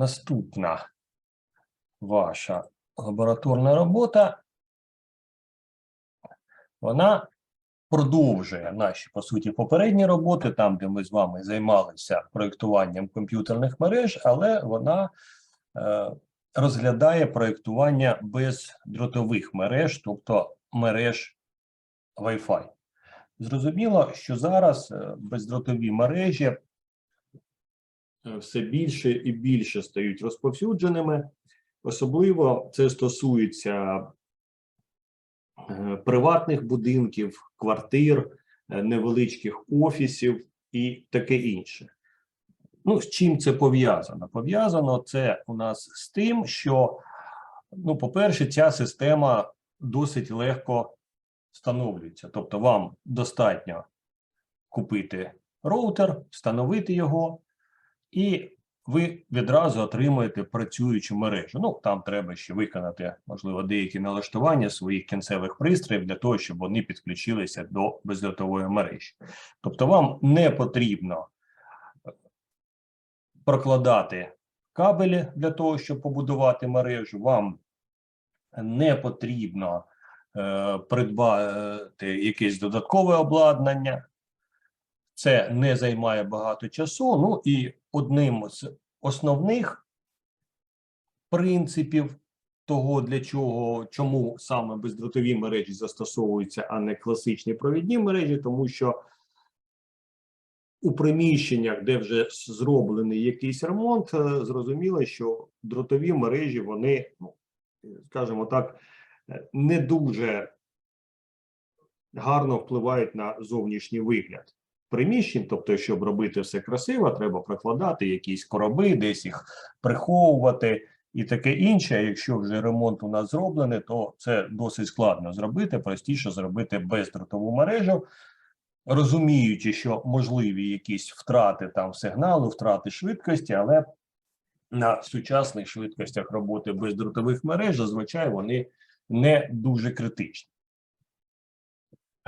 наступна ваша лабораторна робота, вона продовжує наші, по суті, попередні роботи, там, де ми з вами займалися проєктуванням комп'ютерних мереж, але вона е, розглядає проєктування бездротових мереж, тобто мереж Wi-Fi. Зрозуміло, що зараз е, бездротові мережі все більше і більше стають розповсюдженими. Особливо це стосується е, приватних будинків, квартир, е, невеличких офісів і таке інше. Ну, з чим це пов'язано? Пов'язано це у нас з тим, що, ну, по-перше, ця система досить легко встановлюється. Тобто, вам достатньо купити роутер, встановити його, і ви відразу отримуєте працюючу мережу. Ну, там треба ще виконати, можливо, деякі налаштування своїх кінцевих пристроїв для того, щоб вони підключилися до бездротової мережі. Тобто, вам не потрібно е, прокладати кабелі для того, щоб побудувати мережу. Вам не потрібно е, придбати якесь додаткове обладнання. Це не займає багато часу. Ну і одним з основних принципів того, для чого, чому саме бездротові мережі застосовуються, а не класичні провідні мережі, тому що у приміщеннях, де вже зроблений якийсь ремонт, е, зрозуміло, що дротові мережі, вони, ну, скажімо так, е, не дуже гарно впливають на зовнішній вигляд приміщень. Тобто, щоб робити все красиво, треба прокладати якісь короби, десь їх приховувати і таке інше. Якщо вже ремонт у нас зроблений, то це досить складно зробити. Простіше зробити бездротову мережу, розуміючи, що можливі якісь втрати там сигналу, втрати швидкості, але на сучасних швидкостях роботи бездротових мереж зазвичай вони не дуже критичні.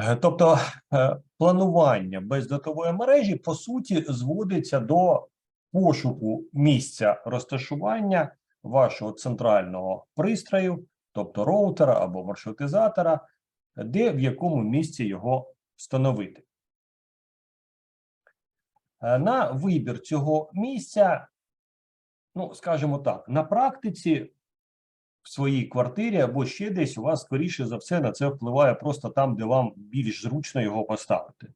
Е, Тобто е, планування бездатової мережі по суті зводиться до пошуку місця розташування вашого центрального пристрою, тобто роутера або маршрутизатора, де в якому місці його встановити. Е, На вибір цього місця, ну скажімо так, на практиці в своїй квартирі або ще десь у вас, скоріше за все, на це впливає просто там, де вам більш зручно його поставити.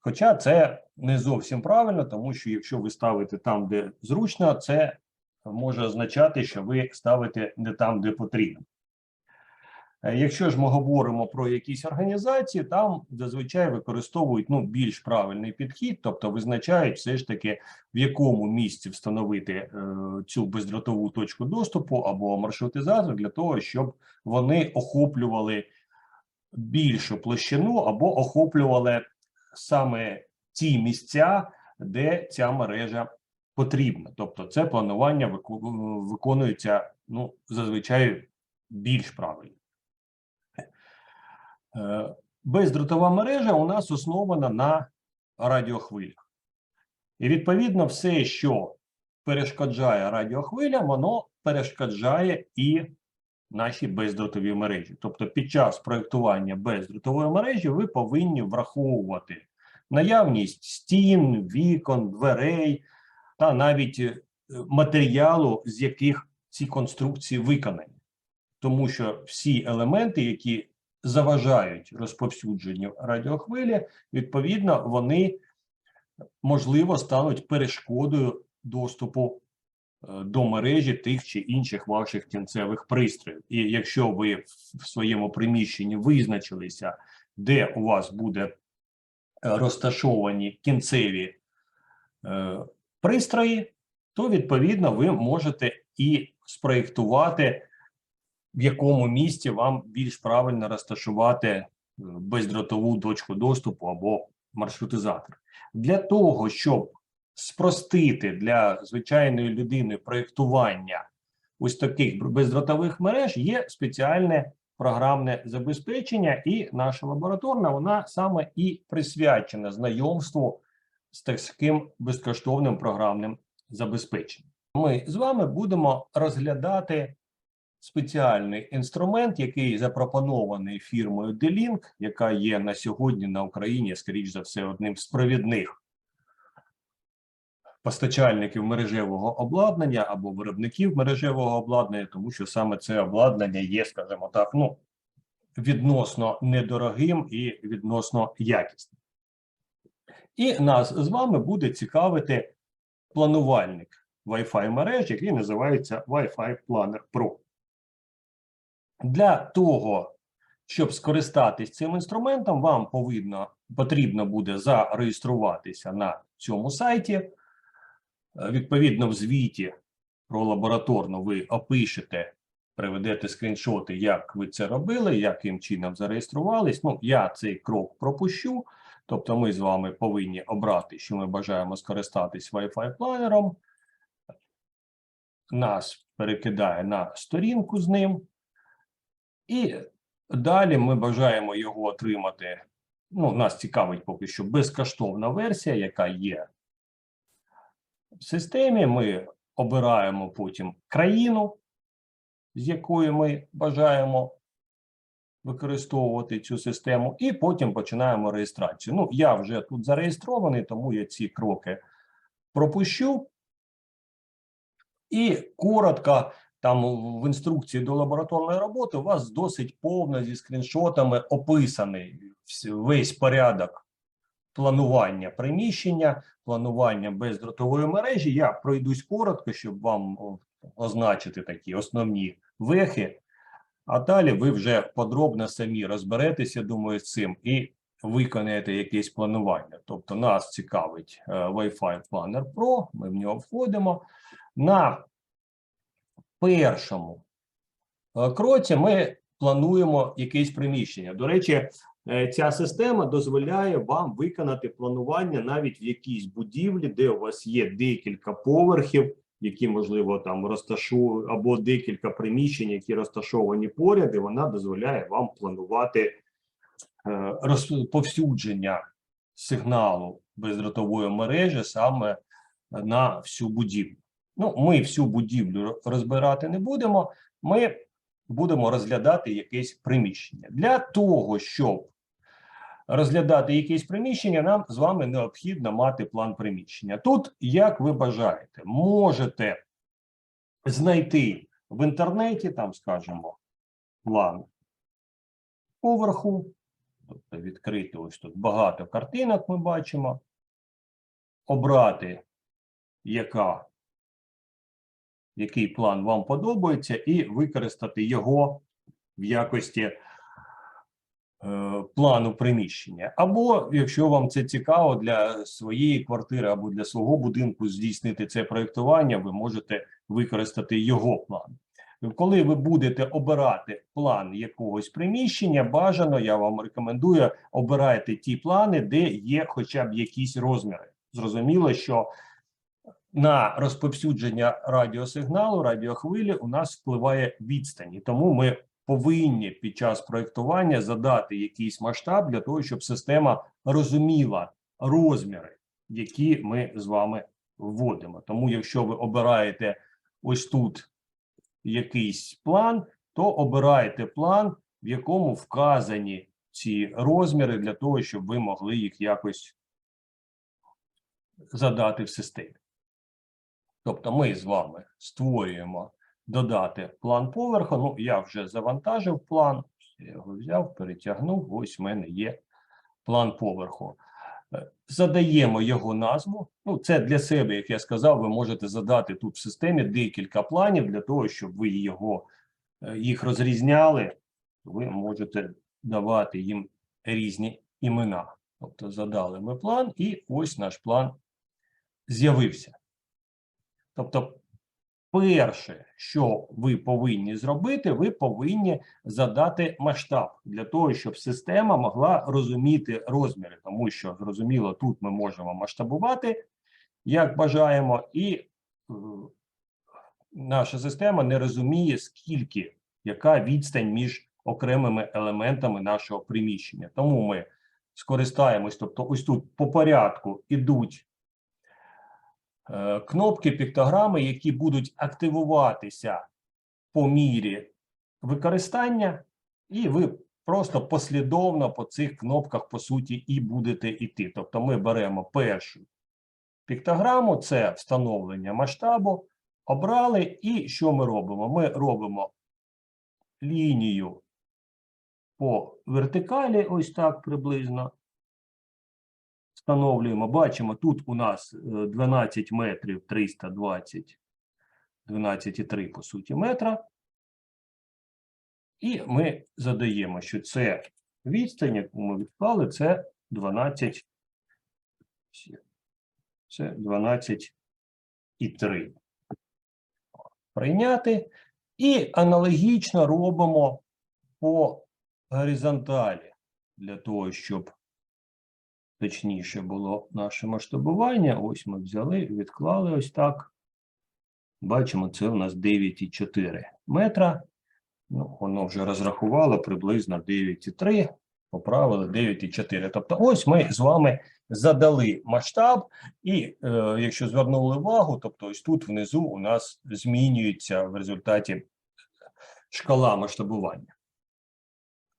Хоча це не зовсім правильно, тому що якщо ви ставите там, де зручно, це може означати, що ви ставите не там, де потрібно. Е, Якщо ж ми говоримо про якісь організації, там зазвичай використовують ну, більш правильний підхід, тобто визначають все ж таки, в якому місці встановити е, цю бездротову точку доступу або маршрутизатор для того, щоб вони охоплювали більшу площину або охоплювали саме ті місця, де ця мережа потрібна. Тобто, це планування виконується ну, зазвичай більш правильно. Е, Бездротова мережа у нас основана на радіохвилях. І відповідно, все, що перешкоджає радіохвилям, воно перешкоджає і наші бездротові мережі. Тобто, під час проєктування бездротової мережі ви повинні враховувати наявність стін, вікон, дверей та навіть е, матеріалу, з яких ці конструкції виконані. Тому що всі елементи, які заважають розповсюдженню радіохвилі, відповідно, вони можливо стануть перешкодою доступу е, до мережі тих чи інших ваших кінцевих пристроїв. І якщо ви в- своєму приміщенні визначилися, де у вас буде е, розташовані кінцеві е, пристрої, то відповідно ви можете і спроєктувати в якому місці вам більш правильно розташувати е, бездротову точку доступу або маршрутизатор. Для того, щоб спростити для звичайної людини проєктування ось таких бездротових мереж, є спеціальне програмне забезпечення, і наша лабораторна вона саме і присвячена знайомству з таким безкоштовним програмним забезпеченням. ми з вами будемо розглядати спеціальний інструмент, який запропонований фірмою D-Link, яка є на сьогодні на Україні, скоріш за все, одним з провідних постачальників мережевого обладнання або виробників мережевого обладнання, тому що саме це обладнання є, скажімо так, ну відносно недорогим і відносно якісним. І нас з вами буде цікавити планувальник Wi-Fi мереж, який називається Wi-Fi Planner Pro. Для того, щоб скористатись цим інструментом, вам повинно, потрібно буде зареєструватися на цьому сайті. Е, Відповідно, в звіті про лабораторну ви опишете, приведете скріншоти, як ви це робили, яким чином зареєструвались. Ну, я цей крок пропущу. Тобто, ми з вами повинні обрати, що ми бажаємо скористатись Wi-Fi планером. Нас перекидає на сторінку з ним. І далі ми бажаємо його отримати. Ну, нас цікавить поки що безкоштовна версія, яка є в системі. Ми обираємо потім країну, з якою ми бажаємо використовувати цю систему, і потім починаємо реєстрацію. Ну, я вже тут зареєстрований, тому я ці кроки пропущу. І коротко, там в інструкції до лабораторної роботи у вас досить повно зі скріншотами описаний весь порядок планування приміщення, планування бездротової мережі. Я пройдусь коротко, щоб вам означити такі основні вехи. А далі ви вже подробно самі розберетеся, думаю, з цим і виконаєте якесь планування. Тобто нас цікавить е, Wi-Fi Planner Pro, ми в нього входимо. На першому е, кроці ми плануємо якесь приміщення. До речі, е, ця система дозволяє вам виконати планування навіть в якійсь будівлі, де у вас є декілька поверхів, які можливо там розташу або декілька приміщень, які розташовані поряд, і вона дозволяє вам планувати е, розповсюдження сигналу бездротової мережі саме на всю будівлю. Ну, ми всю будівлю розбирати не будемо. Ми будемо розглядати якесь приміщення. Для того, щоб розглядати якесь приміщення, нам з вами необхідно мати план приміщення. Тут, як ви бажаєте, можете знайти в інтернеті, там, скажімо, план поверху, тобто відкрити ось тут багато картинок ми бачимо, обрати, яка який план вам подобається, і використати його в якості е, плану приміщення. Або, якщо вам це цікаво для своєї квартири або для свого будинку здійснити це проєктування, ви можете використати його план. Коли ви будете обирати план якогось приміщення, бажано, я вам рекомендую, обирайте ті плани, де є хоча б якісь розміри. Зрозуміло, що на розповсюдження радіосигналу, радіохвилі у нас впливає відстань. І тому ми повинні під час проєктування задати якийсь масштаб для того, щоб система розуміла розміри, які ми з вами вводимо. Тому, якщо ви обираєте ось тут якийсь план, то обирайте план, в якому вказані ці розміри для того, щоб ви могли їх якось задати в системі. Тобто ми з вами створюємо додати план поверху. Ну, я вже завантажив план, я його взяв, перетягнув. Ось в мене є план поверху. Е, Задаємо його назву. Ну, це для себе, як я сказав, ви можете задати тут в системі декілька планів для того, щоб ви його, е, їх розрізняли. Ви можете давати їм різні імена. Тобто задали ми план, і ось наш план з'явився. Тобто, перше, що ви повинні зробити, ви повинні задати масштаб для того, щоб система могла розуміти розміри, тому що зрозуміло, тут ми можемо масштабувати, як бажаємо, і е, наша система не розуміє, скільки, яка відстань між окремими елементами нашого приміщення. Тому ми скористаємось, тобто, ось тут по порядку ідуть кнопки, піктограми, які будуть активуватися по мірі використання, і ви просто послідовно по цих кнопках, по суті, і будете йти. Тобто ми беремо першу піктограму, це встановлення масштабу, обрали, і що ми робимо? Ми робимо лінію по вертикалі, ось так приблизно. Встановлюємо, бачимо, тут у нас е, 12 метрів 320, 12,3 по суті метра. І ми задаємо, що це відстань, яку ми відклали, це 12, це 12,3. Прийняти. І аналогічно робимо по горизонталі для того, щоб точніше було наше масштабування. Ось ми взяли, відклали ось так. Бачимо, це у нас 9,4 метра. Ну, воно вже розрахувало приблизно 9,3, поправили 9,4. Тобто, ось ми з вами задали масштаб, і е, якщо звернули увагу, тобто ось тут внизу у нас змінюється в результаті шкала масштабування.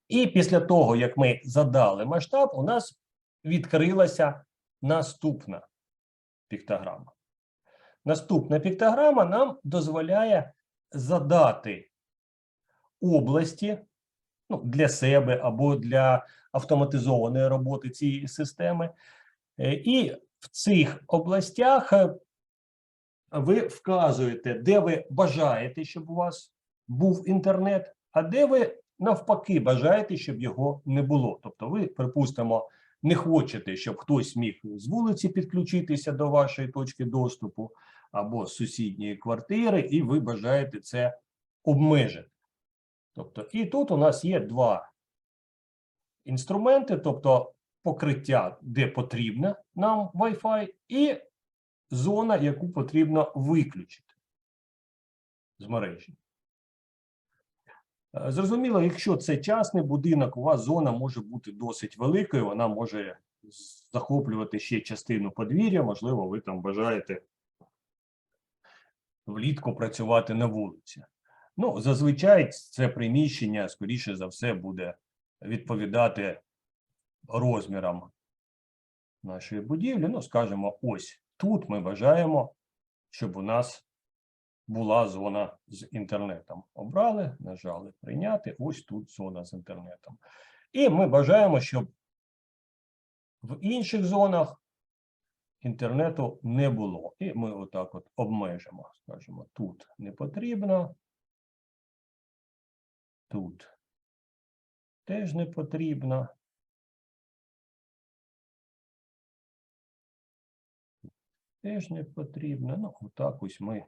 І після того, як ми задали масштаб, у нас відкрилася наступна піктограма. Наступна піктограма нам дозволяє задати області ну, для себе або для автоматизованої роботи цієї системи. Е, І в цих областях е, ви вказуєте, де ви бажаєте, щоб у вас був інтернет, а де ви навпаки бажаєте, щоб його не було. Тобто, ви, припустимо, не хочете, щоб хтось міг з вулиці підключитися до вашої точки доступу або з сусідньої квартири, і ви бажаєте це обмежити. Тобто, і тут у нас є два інструменти, тобто покриття, де потрібно нам Wi-Fi, і зона, яку потрібно виключити з мережі. Е, Зрозуміло, якщо це частний будинок, у вас зона може бути досить великою, вона може захоплювати ще частину подвір'я, можливо, ви там бажаєте влітку працювати на вулиці. Ну, зазвичай це приміщення, скоріше за все, буде відповідати розмірам нашої будівлі. Ну, скажімо, ось тут ми бажаємо, щоб у нас була зона з інтернетом. Обрали, нажали прийняти. Ось тут зона з інтернетом. І ми бажаємо, щоб в інших зонах інтернету не було. І ми отак от обмежимо. Скажімо, тут не потрібно. Тут теж не потрібно. Теж не потрібно. Ну, отак ось ми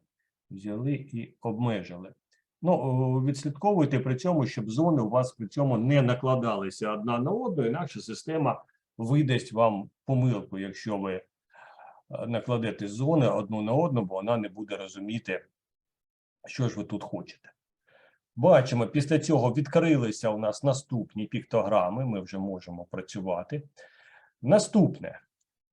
взяли і обмежили. Ну, відслідковуйте при цьому, щоб зони у вас при цьому не накладалися одна на одну, інакше система видасть вам помилку, якщо ви е, накладете зони одну на одну, бо вона не буде розуміти, що ж ви тут хочете. Бачимо, після цього відкрилися у нас наступні піктограми, ми вже можемо працювати. Наступне,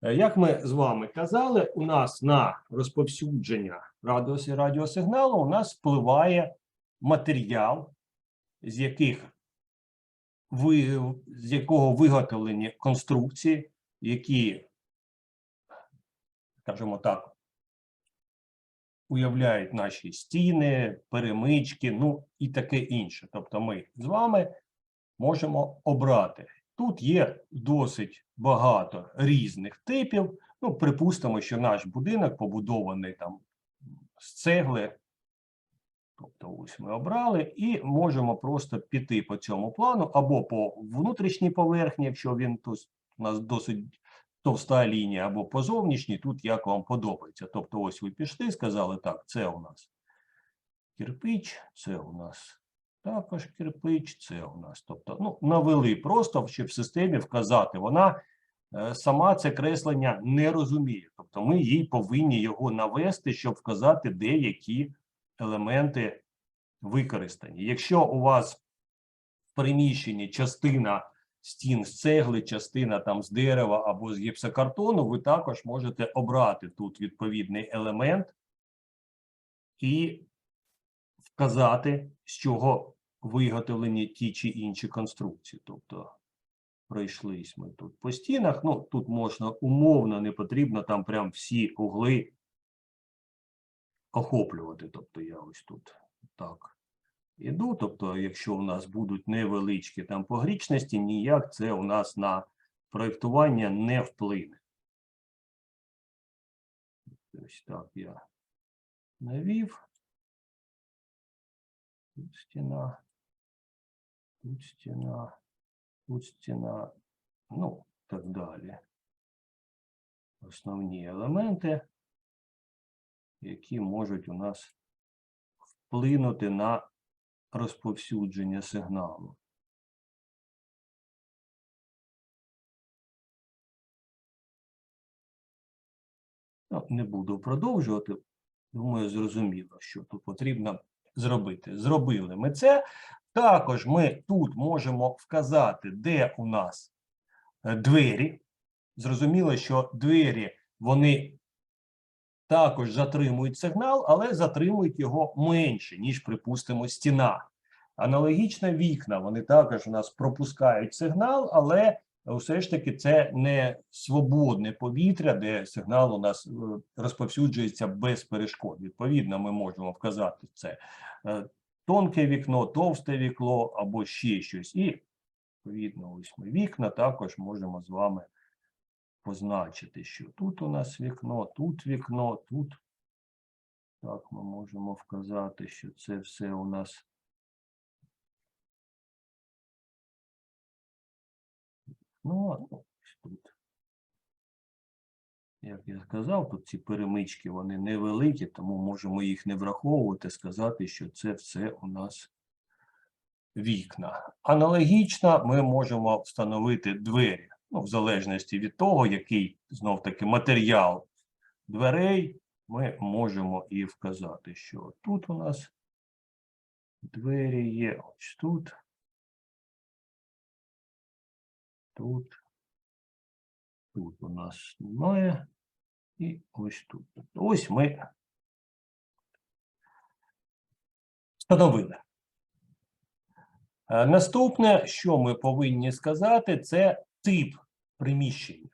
Е, як ми з вами казали, у нас на розповсюдження радіос- радіосигналу у нас впливає матеріал, з яких ви, з якого виготовлені конструкції, які, скажімо так, уявляють наші стіни, перемички, ну і таке інше. Тобто ми з вами можемо обрати. Тут є досить багато різних типів. Ну, припустимо, що наш будинок побудований там з цегли. Тобто, ось ми обрали, і можемо просто піти по цьому плану або по внутрішній поверхні, якщо він тут у нас досить товста лінія, або по зовнішній, тут як вам подобається. Тобто, ось ви пішли, сказали, так, це у нас кирпич, це у нас також кирпич, це у нас. Тобто, ну, навели просто, щоб в системі вказати. Вона сама це креслення не розуміє. Тобто, ми їй повинні його навести, щоб вказати деякі елементи використані. Якщо у вас в приміщенні частина стін з цегли, частина там з дерева або з гіпсокартону, ви також можете обрати тут відповідний елемент і вказати, з чого виготовлені ті чи інші конструкції. Тобто пройшлись ми тут по стінах. Ну, тут можна умовно, не потрібно там прям всі угли охоплювати. Тобто я ось тут так іду. Тобто, якщо у нас будуть невеличкі там погрічності, ніяк це у нас на проєктування не вплине. Ось так я навів. Тут стіна, тут стіна, тут стіна, ну, так далі. Основні елементи, які можуть у нас вплинути на розповсюдження сигналу. Ну, не буду продовжувати. Думаю, зрозуміло, що тут потрібно зробити. Зробили ми це. Також ми тут можемо вказати, де у нас е, двері. Зрозуміло, що двері вони також затримують сигнал, але затримують його менше, ніж, припустимо, стіна. Аналогічно вікна, вони також у нас пропускають сигнал, але все ж таки це не свободне повітря, де сигнал у нас е, розповсюджується без перешкод. Відповідно, ми можемо вказати це е, тонке вікно, товсте вікно або ще щось. І, відповідно, ось ми вікна також можемо з вами позначити, що тут у нас вікно, тут вікно, тут. Так, ми можемо вказати, що це все у нас Ну, а, ну, ось тут. Як я сказав, тут ці перемички вони невеликі, тому можемо їх не враховувати, сказати, що це все у нас вікна. Аналогічно ми можемо встановити двері, ну, в залежності від того, який знов-таки матеріал дверей, ми можемо і вказати, що тут у нас двері є, ось тут. Тут. Тут у нас немає. І ось тут. Тобто Ось ми встановили. Е, Наступне, що ми повинні сказати, це тип приміщення.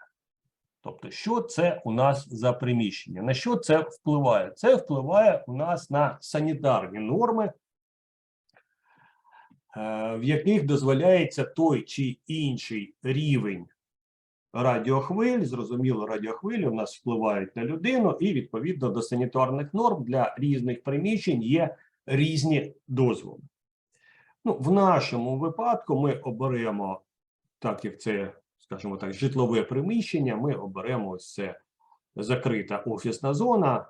Тобто, що це у нас за приміщення? На що це впливає? Це впливає у нас на санітарні норми, е, в яких дозволяється той чи інший рівень радіохвиль. Зрозуміло, радіохвилі у нас впливають на людину, і відповідно до санітарних норм для різних приміщень є різні дозволи. Ну, в нашому випадку ми оберемо, так як це, скажімо так, житлове приміщення, ми оберемо ось це закрита офісна зона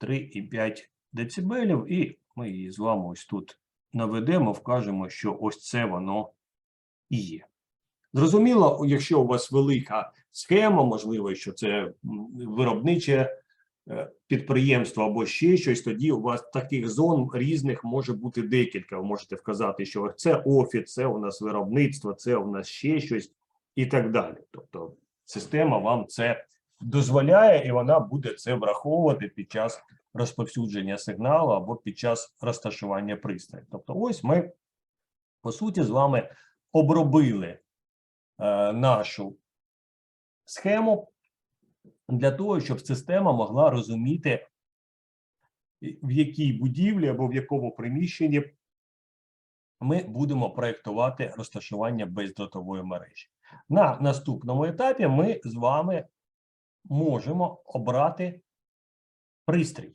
3,5 дБ, і ми її з вами ось тут наведемо, вкажемо, що ось це воно і є. Зрозуміло, якщо у вас велика схема, можливо, що це виробниче е, підприємство або ще щось, тоді у вас таких зон різних може бути декілька. Ви можете вказати, що це офіс, це у нас виробництво, це у нас ще щось і так далі. Тобто система вам це дозволяє, і вона буде це враховувати під час розповсюдження сигналу або під час розташування пристрою. Тобто, ось ми по суті з вами обробили нашу схему для того, щоб система могла розуміти, в якій будівлі або в якому приміщенні ми будемо проєктувати розташування бездротової мережі. На наступному етапі ми з вами можемо обрати пристрій,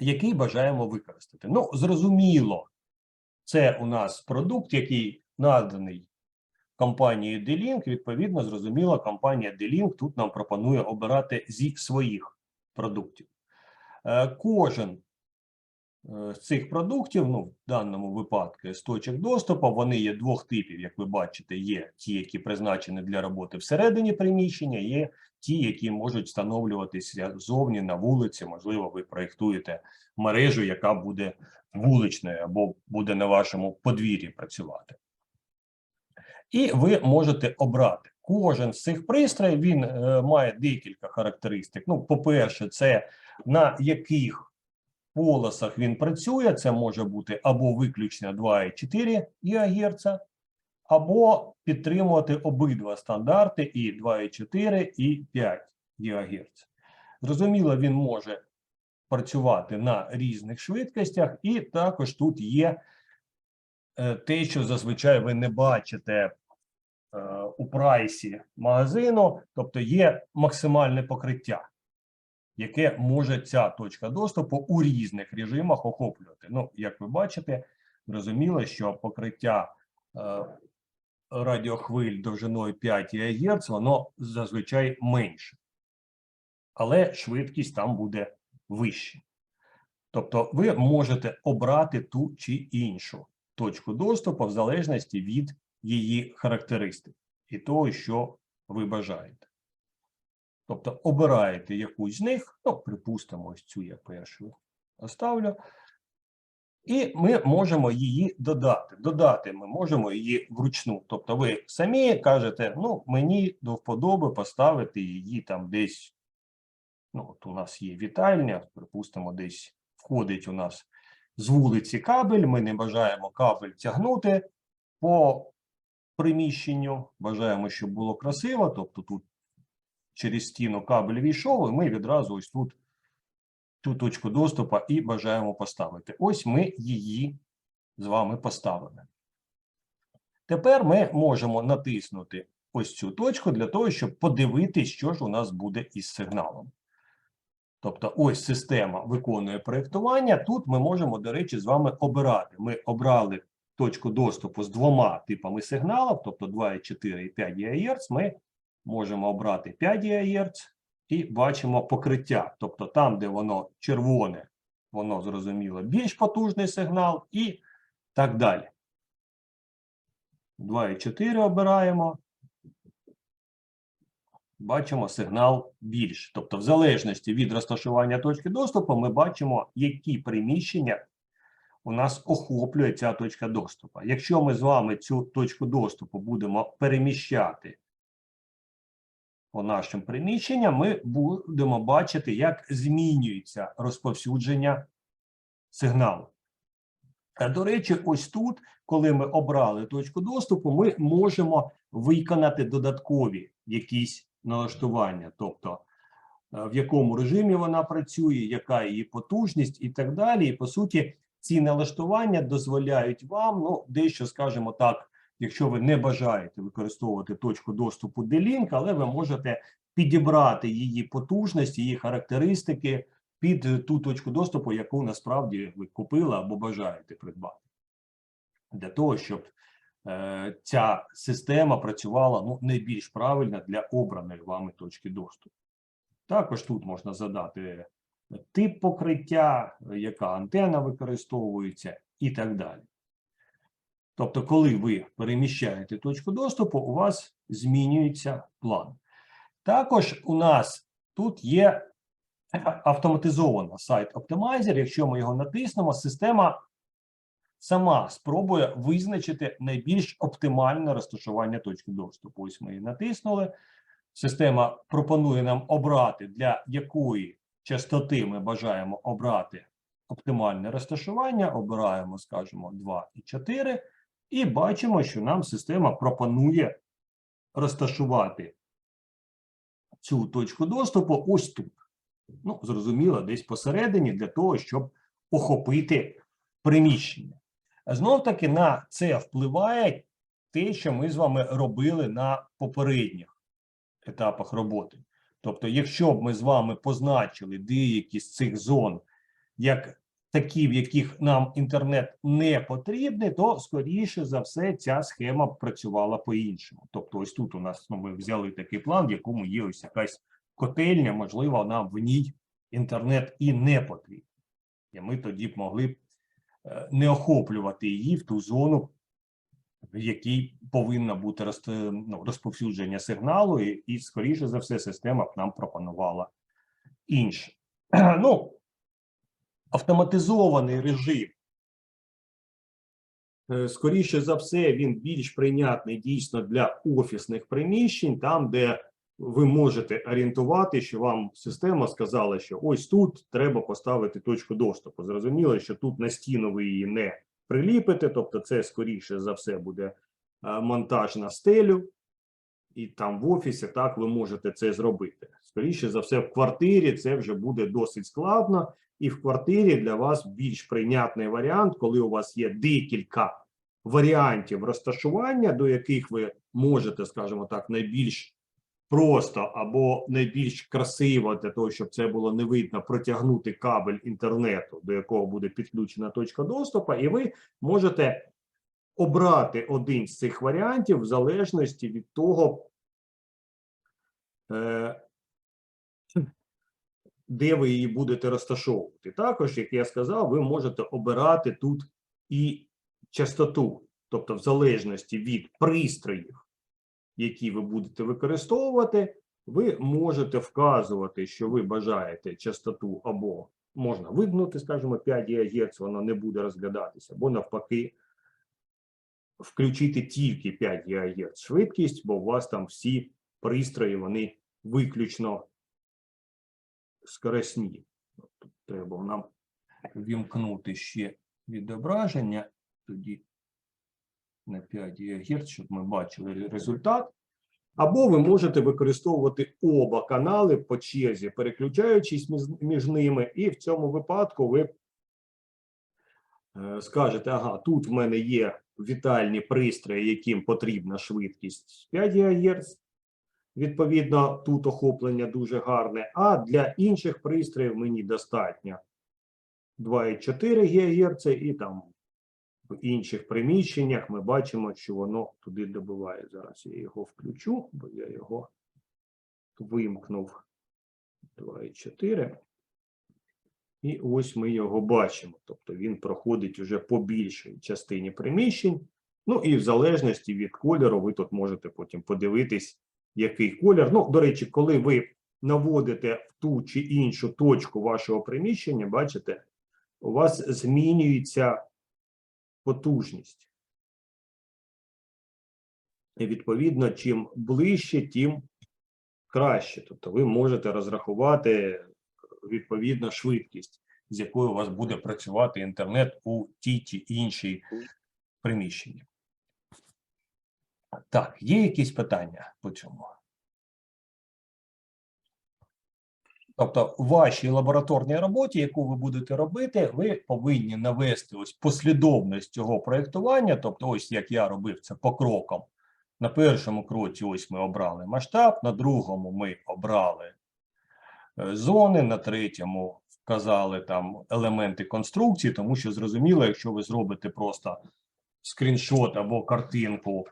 який бажаємо використати. Ну, зрозуміло, це у нас продукт, який наданий компанією D-Link. Відповідно, зрозуміло, компанія D-Link тут нам пропонує обирати зі своїх продуктів. Е, Кожен е, з цих продуктів, ну, в даному випадку з точок доступу, вони є двох типів, як ви бачите, є ті, які призначені для роботи всередині приміщення, є ті, які можуть встановлюватися зовні на вулиці. Можливо, ви проєктуєте мережу, яка буде вуличною або буде на вашому подвір'ї працювати. І ви можете обрати. Кожен з цих пристроїв він е, має декілька характеристик. Ну, по-перше, це на яких полосах він працює. Це може бути або виключно 2,4 ГГц, або підтримувати обидва стандарти і 2,4 і 5 ГГц. Зрозуміло, він може працювати на різних швидкостях, і також тут є е, те, що зазвичай ви не бачите у прайсі магазину, тобто є максимальне покриття, яке може ця точка доступу у різних режимах охоплювати. Ну, як ви бачите, зрозуміло, що покриття е, радіохвиль довжиною 5 ГГц, воно зазвичай менше. Але швидкість там буде вища. Тобто ви можете обрати ту чи іншу точку доступу в залежності від її характеристик і того, що ви бажаєте. Тобто обираєте якусь з них, ну, припустимо, ось цю я першу оставлю, і ми можемо її додати. Додати ми можемо її вручну. Тобто ви самі кажете, ну, мені до вподоби поставити її там десь. Ну, от у нас є вітальня, припустимо, десь входить у нас з вулиці кабель. Ми не бажаємо кабель тягнути по приміщенню. Бажаємо, щоб було красиво. Тобто тут через стіну кабель війшов, і ми відразу ось тут ту точку доступу і бажаємо поставити. Ось ми її з вами поставили. Тепер ми можемо натиснути ось цю точку для того, щоб подивитись, що ж у нас буде із сигналом. Тобто, ось система виконує проєктування. Тут ми можемо, до речі, з вами обирати. Ми обрали точку доступу з двома типами сигналів, тобто 2,4 і 5 ГГц. Ми можемо обрати 5 ГГц і бачимо покриття. Тобто там, де воно червоне, воно зрозуміло більш потужний сигнал і так далі. 2,4 обираємо. Бачимо сигнал більш. Тобто, в залежності від розташування точки доступу, ми бачимо, які приміщення у нас охоплює ця точка доступу. Якщо ми з вами цю точку доступу будемо переміщати по нашим приміщенням, ми будемо бачити, як змінюється розповсюдження сигналу. До речі, ось тут, коли ми обрали точку доступу, ми можемо виконати додаткові якісь налаштування, тобто е, в якому режимі вона працює, яка її потужність і так далі. І по суті, ці налаштування дозволяють вам, ну, дещо, скажімо так, якщо ви не бажаєте використовувати точку доступу D-Link, але ви можете підібрати її потужність, її характеристики під ту точку доступу, яку насправді ви купили або бажаєте придбати. Для того, щоб е, ця система працювала ну, найбільш правильно для обраної вами точки доступу. Також тут можна задати тип покриття, яка антенна використовується і так далі. Тобто, коли ви переміщаєте точку доступу, у вас змінюється план. Також у нас тут є автоматизовано сайт Optimizer. Якщо ми його натиснемо, система сама спробує визначити найбільш оптимальне розташування точки доступу. Ось ми її натиснули. Система пропонує нам обрати, для якої частоти ми бажаємо обрати оптимальне розташування. Обираємо, скажімо, 2 і 4. І бачимо, що нам система пропонує розташувати цю точку доступу ось тут. Ну, зрозуміло, десь посередині для того, щоб охопити приміщення. Знов таки на це впливає те, що ми з вами робили на попередніх етапах роботи. Тобто, якщо б ми з вами позначили деякі з цих зон як такі, в яких нам інтернет не потрібний, то скоріше за все ця схема працювала по-іншому. Тобто, ось тут у нас ну, ми взяли такий план, в якому є ось якась котельня, можливо, нам в ній інтернет і не потрібен. І ми тоді б могли е, не охоплювати її в ту зону, в якій повинно бути ну, розповсюдження сигналу, і, і, скоріше за все, система б нам пропонувала інше. Ну, автоматизований режим Е, Скоріше за все, він більш прийнятний дійсно для офісних приміщень, там, де ви можете орієнтувати, що вам система сказала, що ось тут треба поставити точку доступу. Зрозуміло, що тут на стіну ви її не приліпите, тобто це скоріше за все буде е, монтаж на стелю, і там в офісі так ви можете це зробити. Скоріше за все, в квартирі це вже буде досить складно, і в квартирі для вас більш прийнятний варіант, коли у вас є декілька варіантів розташування, до яких ви можете, скажімо так, найбільш просто або найбільш красиво для того, щоб це було не видно, протягнути кабель інтернету, до якого буде підключена точка доступу, і ви можете обрати один з цих варіантів в залежності від того, е, де ви її будете розташовувати. Також, як я сказав, ви можете обирати тут і частоту, тобто в залежності від пристроїв, які ви будете використовувати, ви можете вказувати, що ви бажаєте частоту або можна вимкнути, скажімо, 5 ГГц, вона не буде розглядатися, або навпаки, включити тільки 5 ГГц швидкість, бо у вас там всі пристрої, вони виключно скоросні. Треба нам вімкнути ще відображення, тоді на 5 ГГц, щоб ми бачили результат. Або ви можете використовувати оба канали по черзі, переключаючись між, ними, і в цьому випадку ви е, скажете, ага, тут в мене є вітальні пристрої, яким потрібна швидкість 5 ГГц. Відповідно, тут охоплення дуже гарне, а для інших пристроїв мені достатньо 2,4 ГГц, і там в інших приміщеннях ми бачимо, що воно туди добиває. Зараз я його включу, бо я його вимкнув 2,4. І ось ми його бачимо. Тобто він проходить вже по більшій частині приміщень. Ну і в залежності від кольору, ви тут можете потім подивитись, який колір. Ну, до речі, коли ви наводите в ту чи іншу точку вашого приміщення, бачите, у вас змінюється потужність. І відповідно, чим ближче, тим краще. Тобто ви можете розрахувати відповідно швидкість, з якою у вас буде працювати інтернет у тій чи іншій приміщенні. Так, є якісь питання по цьому? Тобто, в вашій лабораторній роботі, яку ви будете робити, ви повинні навести ось послідовність цього проєктування. Тобто, ось як я робив це по крокам. На першому кроці ось ми обрали масштаб, на другому ми обрали е, зони, на третьому вказали там елементи конструкції, тому що зрозуміло, якщо ви зробите просто скріншот або картинку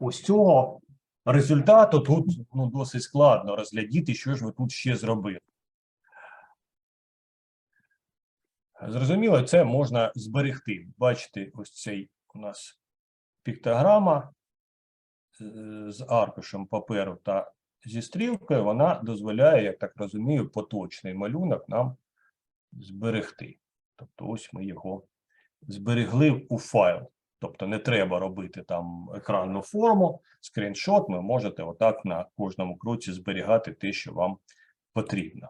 ось цього результату, тут ну, досить складно розглядіти, що ж ви тут ще зробили. Зрозуміло, це можна зберегти. Бачите, ось цей у нас піктограма з аркушем паперу та зі стрілкою, вона дозволяє, я так розумію, поточний малюнок нам зберегти. Тобто, ось ми його зберегли у файл. Тобто не треба робити там екранну форму, скріншот, ви можете отак на кожному кроці зберігати те, що вам потрібно.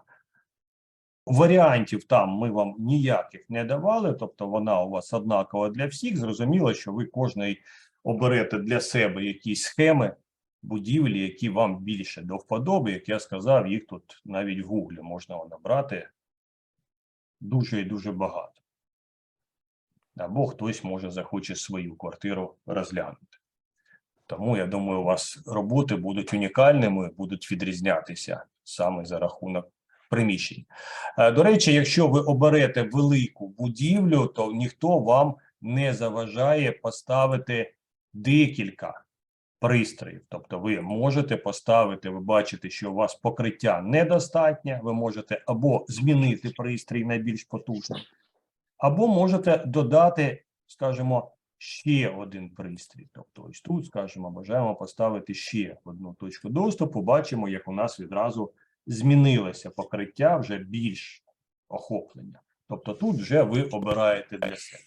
Варіантів там ми вам ніяких не давали, тобто вона у вас однакова для всіх. Зрозуміло, що ви кожний оберете для себе якісь схеми будівлі, які вам більше до вподоби. Як я сказав, їх тут навіть в Гуглі можна набрати дуже і дуже багато. Або хтось може захоче свою квартиру розглянути. Тому я думаю, у вас роботи будуть унікальними, будуть відрізнятися саме за рахунок приміщень. Е, До речі, якщо ви оберете велику будівлю, то ніхто вам не заважає поставити декілька пристроїв. Тобто ви можете поставити, ви бачите, що у вас покриття недостатнє, ви можете або змінити пристрій на більш потужний, або можете додати, скажімо, ще один пристрій. Тобто, ось тут, скажімо, бажаємо поставити ще одну точку доступу. Бачимо, як у нас відразу змінилося покриття вже більш охоплення. Тобто тут вже ви обираєте для себе.